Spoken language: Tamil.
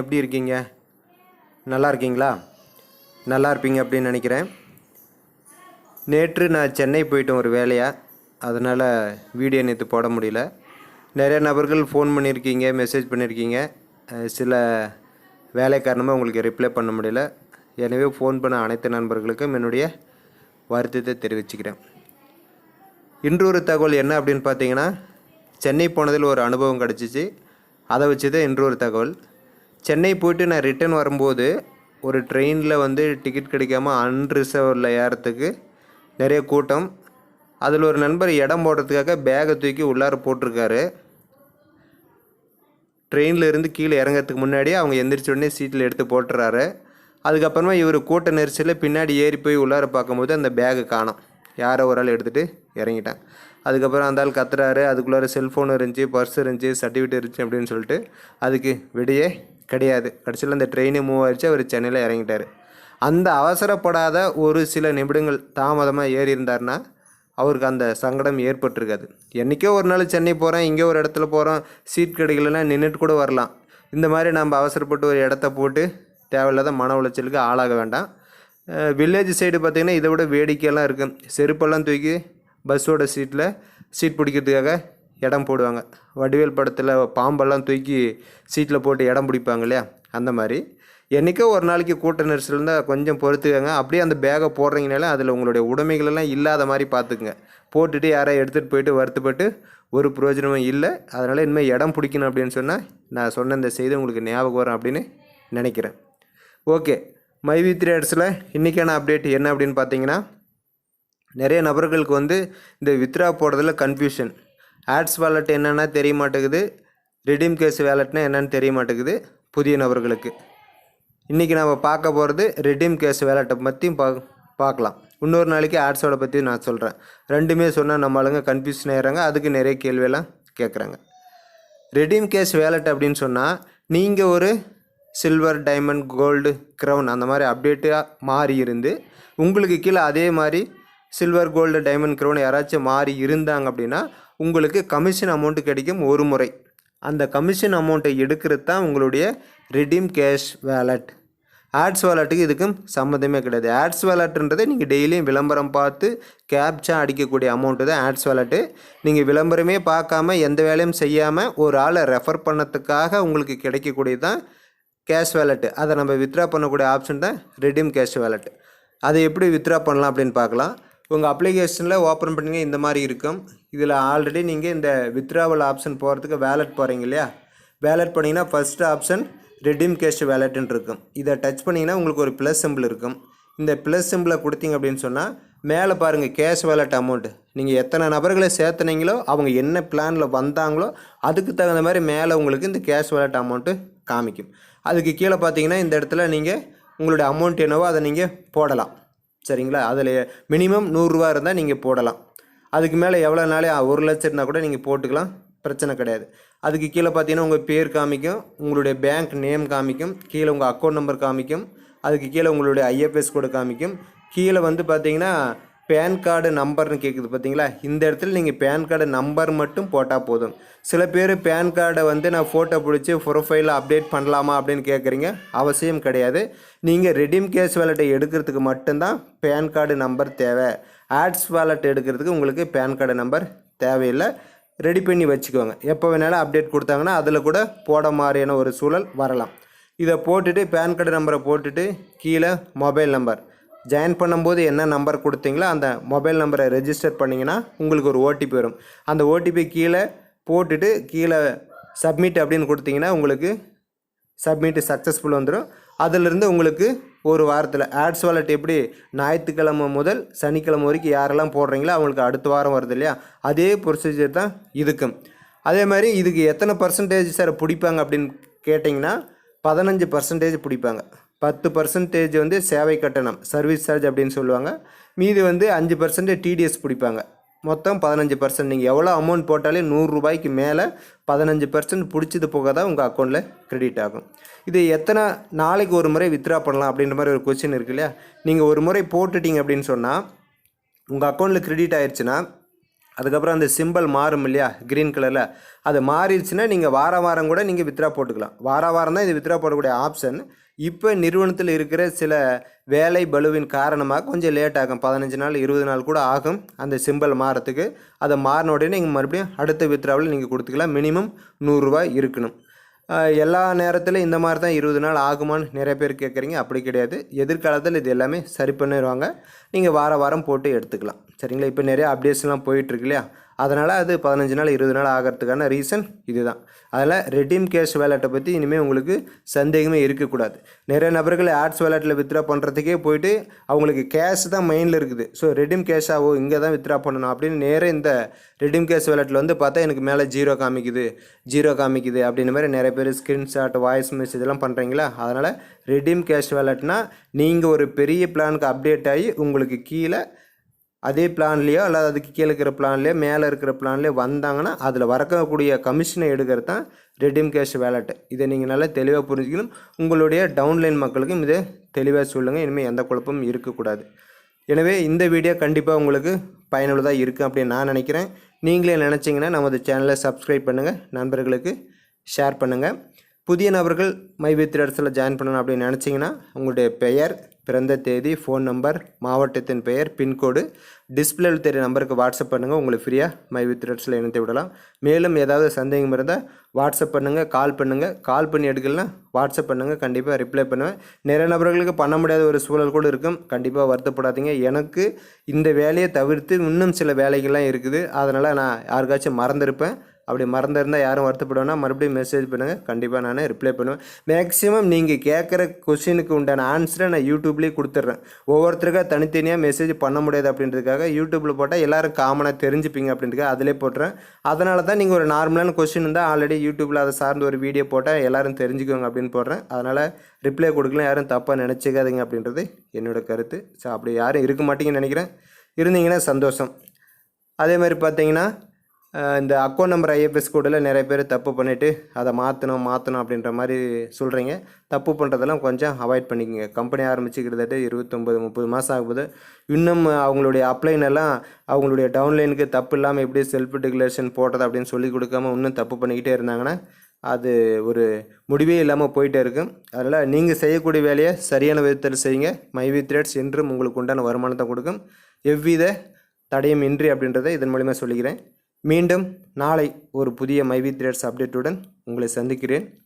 எப்படி இருக்கீங்க? நல்லா இருக்கீங்களா? நல்லா இருப்பீங்க அப்படின்னு நினைக்கிறேன். நேற்று நான் சென்னை போயிட்டேன் ஒரு வேலையாக அதனால் வீடியோ நேற்று போட முடியல. நிறைய நபர்கள் ஃபோன் பண்ணியிருக்கீங்க மெசேஜ் பண்ணியிருக்கீங்க. சில வேலை காரணமாக உங்களுக்கு ரிப்ளை பண்ண முடியல. எனவே ஃபோன் பண்ண அனைத்து நண்பர்களுக்கும் என்னுடைய வருத்தத்தை தெரிவிச்சுக்கிறேன். இன்று ஒரு தகவல் என்ன அப்படின்னு பார்த்தீங்கன்னா சென்னை போனதில் ஒரு அனுபவம் கிடச்சிச்சு. அதை வச்சு தான் இன்று ஒரு தகவல். சென்னை போயிட்டு நான் ரிட்டர்ன் வரும்போது ஒரு ட்ரெயினில் வந்து டிக்கெட் கிடைக்காம அன்ரிசர்வில் ஏறத்துக்கு நிறைய கூட்டம். அதில் ஒரு நண்பர் இடம் போடுறதுக்காக பேகை தூக்கி உள்ளார போட்டிருக்காரு. ட்ரெயினில் இருந்து கீழே இறங்கிறதுக்கு முன்னாடியே அவங்க எந்திரிச்ச உடனே சீட்டில் எடுத்து போட்டுறாரு. அதுக்கப்புறமா இவர் கூட்ட நெரிசலில் பின்னாடி ஏறி போய் உள்ளார பார்க்கும்போது அந்த பேகை காணோம். யாரோ ஒரு ஆள் எடுத்துகிட்டு இறங்கிட்டான். அதுக்கப்புறம் அந்த ஆள் கத்துறாரு. அதுக்குள்ளார செல்ஃபோன் இருந்துச்சு பர்ஸ் இருந்துச்சு சர்டிஃபிகேட் இருந்துச்சு அப்படின்னு சொல்லிட்டு அதுக்கு விடையே கிடையாது. கடைசியில் அந்த ட்ரெயினு மூவ் ஆயிடுச்சு அவர் சென்னையில் இறங்கிட்டார். அந்த அவசரப்படாத ஒரு சில நிமிடங்கள் தாமதமாக ஏறி இருந்தார்னா அவருக்கு அந்த சங்கடம் ஏற்பட்டிருக்காது. என்றைக்கோ ஒரு நாள் சென்னை போகிறேன் இங்கே ஒரு இடத்துல போகிறோம் சீட் கிடைக்கலன்னா நின்றுட்டு கூட வரலாம். இந்த மாதிரி நம்ம அவசரப்பட்டு ஒரு இடத்த போட்டு தேவையில்லாத மன உளைச்சலுக்கு ஆளாக வேண்டாம். வில்லேஜ் சைடு பார்த்திங்கன்னா இதை விட வேடிக்கையெல்லாம் இருக்கும் செருப்பெல்லாம் தூக்கி பஸ்ஸோட சீட்டில் சீட் பிடிக்கிறதுக்காக இடம் போடுவாங்க. வடிவேல் படத்தில் பாம்பெல்லாம் தூக்கி சீட்டில் போட்டு இடம் பிடிப்பாங்க இல்லையா? அந்த மாதிரி. என்றைக்கோ ஒரு நாளைக்கு கூட்ட நெரிசல் இருந்தால் கொஞ்சம் பொறுத்துக்கங்க. அப்படியே அந்த பேகை போடுறீங்கனால அதில் உங்களுடைய உடைமைகளெல்லாம் இல்லாத மாதிரி பார்த்துக்குங்க. போட்டுட்டு யாரை எடுத்துகிட்டு போயிட்டு வருத்தப்பட்டு ஒரு பிரயோஜனமும் இல்லை. அதனால் இனிமேல் இடம் பிடிக்கணும் அப்படின்னு சொன்னால் நான் சொன்ன இந்த செய்தி உங்களுக்கு ஞாபகம் வரும் அப்படின்னு நினைக்கிறேன். ஓகே. மைவி த்ரீ ஆட்ஸில் இன்றைக்கான அப்டேட் என்ன அப்படின்னு பார்த்தீங்கன்னா நிறைய நபர்களுக்கு வந்து இந்த வித்ரா போடுறதுல கன்ஃபியூஷன் ஆட்ஸ் வேலட் என்னென்னா தெரிய மாட்டேங்குது. ரிடீம் கேஸ் வேலட்னா என்னென்னு தெரிய மாட்டேங்குது. புதிய நபர்களுக்கு. இன்றைக்கி நம்ம பார்க்க போகிறது ரிடீம் கேஸ் வேலட்டை பற்றியும் பா பார்க்கலாம். இன்னொரு நாளைக்கு ஆட்ஸோட பற்றி நான் சொல்கிறேன் ரெண்டுமே சொன்னால் நம்ம ஆளுங்க கன்ஃபியூஷன் ஆகிறாங்க அதுக்கு நிறைய கேள்வியெல்லாம் கேட்குறாங்க ரெடீம் கேஸ் வேலட் அப்படின்னு சொன்னால் நீங்கள் ஒரு சில்வர் டைமண்ட் கோல்டு க்ரௌன் அந்த மாதிரி அப்டேட்டாக மாறி இருந்து உங்களுக்கு கீழே அதே மாதிரி சில்வர் கோல்டு டைமண்ட் க்ரௌன் யாராச்சும் மாறி இருந்தாங்க அப்படின்னா உங்களுக்கு கமிஷன் அமௌண்ட்டு கிடைக்கும் ஒரு முறை. அந்த கமிஷன் அமௌண்ட்டை எடுக்கிறது தான் உங்களுடைய ரிடீம் கேஷ் வேலட் ஆட்ஸ் வேலட்டுக்கு இதுக்கும் சம்மந்தமே கிடையாது. ஆட்ஸ் வேலட்ன்றது நீங்கள் டெய்லியும் விளம்பரம் பார்த்து கேப்சா அடிக்கக்கூடிய அமௌண்ட்டு தான் ஆட்ஸ் வேலட்டு நீங்கள் விளம்பரமே பார்க்காம எந்த வேலையும் செய்யாமல் ஒரு ஆளை ரெஃபர் பண்ணத்துக்காக உங்களுக்கு கிடைக்கக்கூடியது தான் கேஷ் வேலெட்டு அதை நம்ம வித்ட்ரா பண்ணக்கூடிய ஆப்ஷன் தான் ரெடீம் கேஷ் வேலெட் அதை எப்படி வித்ட்ரா பண்ணலாம் அப்படின்னு பார்க்கலாம். உங்கள் அப்ளிகேஷனில் ஓப்பன் பண்ணிங்க இந்த மாதிரி இருக்கும். இதில் ஆல்ரெடி நீங்கள் இந்த வித்ராவல் ஆப்ஷன் போகிறதுக்கு வேலெட் போகிறீங்க இல்லையா? வேலெட் பண்ணிங்கன்னா ஃபஸ்ட்டு ஆப்ஷன் ரெடீம் கேஷ் வேலெட்டுன்னு இருக்கும். இதை டச் பண்ணிங்கன்னா உங்களுக்கு ஒரு ப்ளஸ் சிம்பிள் இருக்கும். இந்த ப்ளஸ் சிம்பிளை கொடுத்தீங்க அப்படின்னு சொன்னால் மேலே பாருங்கள் கேஷ் வேலட் அமௌண்ட்டு நீங்கள் எத்தனை நபர்களை சேர்த்துனீங்களோ அவங்க என்ன பிளானில் வந்தாங்களோ அதுக்கு தகுந்த மாதிரி மேலே உங்களுக்கு இந்த கேஷ் வேலட் அமௌண்ட்டு காமிக்கும். அதுக்கு கீழே பார்த்தீங்கன்னா இந்த இடத்துல நீங்கள் உங்களுடைய அமௌண்ட் என்னவோ அதை நீங்கள் போடலாம். சரிங்களா? அதில் மினிமம் நூறுரூவா இருந்தால் நீங்கள் போடலாம். அதுக்கு மேலே எவ்வளோ நாளே ஒரு லட்சம்னா கூட நீங்கள் போட்டுக்கலாம். பிரச்சனை கிடையாது. அதுக்கு கீழே பார்த்தீங்கன்னா உங்கள் பேர் காமிக்கும் உங்களுடைய பேங்க் நேம் காமிக்கும் கீழே உங்கள் அக்கௌண்ட் நம்பர் காமிக்கும் அதுக்கு கீழே உங்களுடைய ஐஎஃப்எஸ் கோடு காமிக்கும். கீழே வந்து பார்த்தீங்கன்னா பேன் கார்டு நம்பர்னு கேட்குது பார்த்தீங்களா இந்த இடத்துல நீங்கள் பேன் கார்டு நம்பர் மட்டும் போட்டால் போதும். சில பேர் பேன் கார்டை வந்து நான் ஃபோட்டோ பிடிச்சி ப்ரொஃபைலில் அப்டேட் பண்ணலாமா அப்படின்னு கேட்குறீங்க அவசியம் கிடையாது. நீங்கள் ரெடீம் கேஷ் வேலெட்டை எடுக்கிறதுக்கு மட்டும்தான் பேன் கார்டு நம்பர் தேவை. ஆட்ஸ் வேலெட் எடுக்கிறதுக்கு உங்களுக்கு பேன் கார்டு நம்பர் தேவையில்லை. ரெடி பண்ணி வச்சுக்கோங்க. எப்போ வேணாலும் அப்டேட் கொடுத்தாங்கன்னா அதில் கூட போட மாதிரியான ஒரு சூழல் வரலாம். இதை போட்டுட்டு பேன் கார்டு நம்பரை போட்டுட்டு கீழே மொபைல் நம்பர் ஜாயின் பண்ணும்போது என்ன நம்பர் கொடுத்தீங்களோ அந்த மொபைல் நம்பரை ரெஜிஸ்டர் பண்ணிங்கன்னா உங்களுக்கு ஒரு ஓடிபி வரும். அந்த ஓடிபி கீழே போட்டுட்டு கீழே சப்மிட் அப்படின்னு கொடுத்தீங்கன்னா உங்களுக்கு சப்மிட் சக்ஸஸ்ஃபுல் வந்துடும் அதிலிருந்து உங்களுக்கு ஒரு வாரத்தில் ஆட்ஸ் வாலெட் எப்படி ஞாயிற்றுக்கிழமை முதல் சனிக்கிழமை வரைக்கும் யாரெல்லாம் போடுறீங்களோ அவங்களுக்கு அடுத்த வாரம் வருது இல்லையா? அதே ப்ரொசீஜர் தான் இதுக்கும். அதே மாதிரி இதுக்கு எத்தனை பர்சன்டேஜ் சார் பிடிப்பாங்க அப்படின்னு கேட்டிங்கன்னா பதினஞ்சு பர்சன்டேஜ் பிடிப்பாங்க. பத்து பர்சன்டேஜ் வந்து சேவை கட்டணம் சர்வீஸ் சார்ஜ் அப்படின்னு சொல்லுவாங்க. மீதி வந்து அஞ்சு பர்சன்டேஜ் டிடிஎஸ் பிடிப்பாங்க. மொத்தம் பதினஞ்சு பர்சன்ட் நீங்கள் எவ்வளோ அமௌண்ட் போட்டாலே நூறுரூபாய்க்கு மேலே பதினஞ்சு பர்சன்ட் பிடிச்சது போக தான் உங்கள் அக்கௌண்ட்டில் கிரெடிட் ஆகும். இது எத்தனை நாளைக்கு ஒரு முறை வித்ட்ரா பண்ணலாம் அப்படின்ற மாதிரி ஒரு கொஸ்டின் இருக்கு இல்லையா? நீங்கள் ஒரு முறை போட்டுட்டீங்க அப்படின்னு சொன்னால் உங்கள் அக்கௌண்ட்டில் கிரெடிட் ஆயிடுச்சுன்னா அதுக்கப்புறம் அந்த சிம்பிள் மாறும் இல்லையா? க்ரீன் கலரில் அது மாறிடுச்சுன்னா நீங்கள் வார வாரம் கூட நீங்கள் வித்ரா போட்டுக்கலாம். வார வாரம் தான் இது வித்ரா போடக்கூடிய ஆப்ஷன் இப்போ நிறுவனத்தில் இருக்கிற சில வேலை பலுவின் காரணமாக கொஞ்சம் லேட் ஆகும். பதினஞ்சு நாள் இருபது நாள் கூட ஆகும் அந்த சிம்பிள் மாறத்துக்கு. அதை மாறின உடனே நீங்கள் மறுபடியும் அடுத்த வித்ராவில் நீங்கள் கொடுத்துக்கலாம். மினிமம் நூறுரூவா இருக்கணும். எல்லா நேரத்திலும் இந்த மாதிரி தான் இருபது நாள் ஆகுமான்னு நிறைய பேர் கேட்குறீங்க அப்படி கிடையாது. எதிர்காலத்தில் இது எல்லாமே சரி பண்ணிடுவாங்க. நீங்கள் வார வாரம் போட்டு எடுத்துக்கலாம். சரிங்களா? இப்போ நிறைய அப்டேட்ஸ்லாம் போயிட்டுருக்கு இல்லையா அதனால் அது பதினஞ்சு நாள் இருபது நாள் ஆகிறதுக்கான ரீசன் இதுதான். அதில் ரெடீம் கேஷ் வேலெட்டை பற்றி இனிமேல் உங்களுக்கு சந்தேகமே இருக்கக்கூடாது. நிறைய நபர்கள் ஆட்ஸ் வேலெட்டில் வித்ரா பண்ணுறதுக்கே போயிட்டு அவங்களுக்கு கேஷ் தான் மைண்டில் இருக்குது. ஸோ ரெடீம் கேஷாகவோ இங்கே தான் வித்ரா பண்ணணும் அப்படின்னு நேராக இந்த ரெடீம் கேஷ் வேலெட்டில் வந்து பார்த்தா எனக்கு மேலே ஜீரோ காமிக்குது. ஜீரோ காமிக்குது அப்படின்ற மாதிரி நிறைய பேர் ஸ்க்ரீன்ஷாட் வாய்ஸ் மெசேஜ் இதெல்லாம் பண்ணுறீங்களா அதனால் ரெடீம் கேஷ் வேலெட்னால் நீங்கள் ஒரு பெரிய பிளானுக்கு அப்டேட் ஆகி உங்களுக்கு கீழே அதே பிளான்லேயோ அல்லது அதுக்கு கீழே இருக்கிற பிளான்லேயோ மேலே இருக்கிற பிளான்லேயோ வந்தாங்கன்னா அதில் வரக்கூடிய கமிஷனை எடுக்கிறது தான் ரெடீம் கேஷ் வேலெட் இதை நீங்கள் நல்லா தெளிவாக புரிஞ்சுக்கணும். உங்களுடைய டவுன்லைன் மக்களுக்கும் இதை தெளிவாக சொல்லுங்கள் இனிமேல் எந்த குழப்பமும் இருக்கக்கூடாது. எனவே இந்த வீடியோ கண்டிப்பாக உங்களுக்கு பயனுள்ளதாக இருக்கும் அப்படின்னு நான் நினைக்கிறேன். நீங்களே நினச்சிங்கன்னா நமது சேனலை சப்ஸ்கிரைப் பண்ணுங்கள் நண்பர்களுக்கு ஷேர் பண்ணுங்கள் புதிய நபர்கள் மை வித் இடத்துல ஜாயின் பண்ணணும் அப்படின்னு நினச்சிங்கன்னா உங்களுடைய பெயர் பிறந்த தேதி ஃபோன் நம்பர் மாவட்டத்தின் பெயர் பின்கோடு. டிஸ்பிளேவில் தெரிய நம்பருக்கு வாட்ஸ்அப் பண்ணுங்கள் உங்களுக்கு ஃப்ரீயாக மை வித் ரெட்ஸில் இணைத்து விடலாம். மேலும் ஏதாவது சந்தேகம் இருந்தால் வாட்ஸ்அப் பண்ணுங்கள் கால் பண்ணுங்கள் கால் பண்ணி எடுக்கலனா வாட்ஸ்அப் பண்ணுங்கள் கண்டிப்பாக ரிப்ளை பண்ணுவேன். நிறைய நபர்களுக்கு பண்ண முடியாத ஒரு சூழல் கூட இருக்கும். கண்டிப்பாக வருத்தப்படாதீங்க. எனக்கு இந்த வேலையை தவிர்த்து இன்னும் சில வேலைகள்லாம் இருக்குது. அதனால் நான் யாருக்காச்சும் மறந்துருப்பேன். அப்படி மறந்துருந்தால் யாரும் வருத்தப்படுவேன்னா மறுபடியும் மெசேஜ் பண்ணுங்கள் கண்டிப்பாக நான் ரிப்ளை பண்ணுவேன். மேக்ஸிமம் நீங்கள் கேட்குற கொஷினுக்கு உண்டான ஆன்சரை நான் யூடியூப்லேயே கொடுத்துட்றேன். ஒவ்வொருத்தருக்காக தனித்தனியாக மெசேஜ் பண்ண முடியாது அப்படின்றதுக்காக யூடியூப்பில் போட்டால் எல்லாரும் காமனாக தெரிஞ்சுப்பீங்க அப்படின்றதுக்காக அதிலே போட்டுறேன். அதனால தான் நீங்கள் ஒரு நார்மலான கொஷின் இருந்தால் ஆல்ரெடி யூடியூப்பில் அதை சார்ந்த ஒரு வீடியோ போட்டால் எல்லோரும் தெரிஞ்சுக்கோங்க அப்படின்னு போடுறேன். அதனால் ரிப்ளை கொடுக்கலாம். யாரும் தப்பாக நினச்சிக்காதீங்க அப்படின்றது என்னோட கருத்து. ஸோ அப்படி யாரும் இருக்க மாட்டீங்கன்னு நினைக்கிறேன். இருந்தீங்கன்னா சந்தோஷம். அதே மாதிரி பார்த்தீங்கன்னா இந்த அக்கௌண்ட் நம்பர் ஐஎஃப்எஸ் கோடில் நிறைய பேர் தப்பு பண்ணிவிட்டு அதை மாற்றணும் மாற்றணும் அப்படின்ற மாதிரி சொல்கிறீங்க தப்பு பண்ணுறதெல்லாம் கொஞ்சம் அவாய்ட் பண்ணிக்கோங்க. கம்பெனி ஆரம்பிச்சு கிட்டத்தட்ட இருபத்தொம்பது முப்பது மாதம் ஆகும்போது இன்னும் அவங்களுடைய அப்ளைன் எல்லாம் அவங்களுடைய டவுன்லைனுக்கு தப்பு இல்லாமல் எப்படி செல்ஃப் டிக்ளரேஷன் போடுறது அப்படின்னு சொல்லி கொடுக்காம இன்னும் தப்பு பண்ணிக்கிட்டே இருந்தாங்கன்னா அது ஒரு முடிவே இல்லாமல் போயிட்டே இருக்கும். அதனால் நீங்கள் செய்யக்கூடிய வேலையை சரியான விதத்தில் செய்யுங்க. மைவி த்ரெட்ஸ் என்றும் உங்களுக்கு உண்டான வருமானத்தை கொடுக்கும். எவ்வித தடையும் இன்றி அப்படின்றத இதன் மூலிமா சொல்லிக்கிறேன். மீண்டும் நாளை ஒரு புதிய மைவி த்ரெட்ஸ் அப்டேட்டுடன் உங்களை சந்திக்கிறேன்.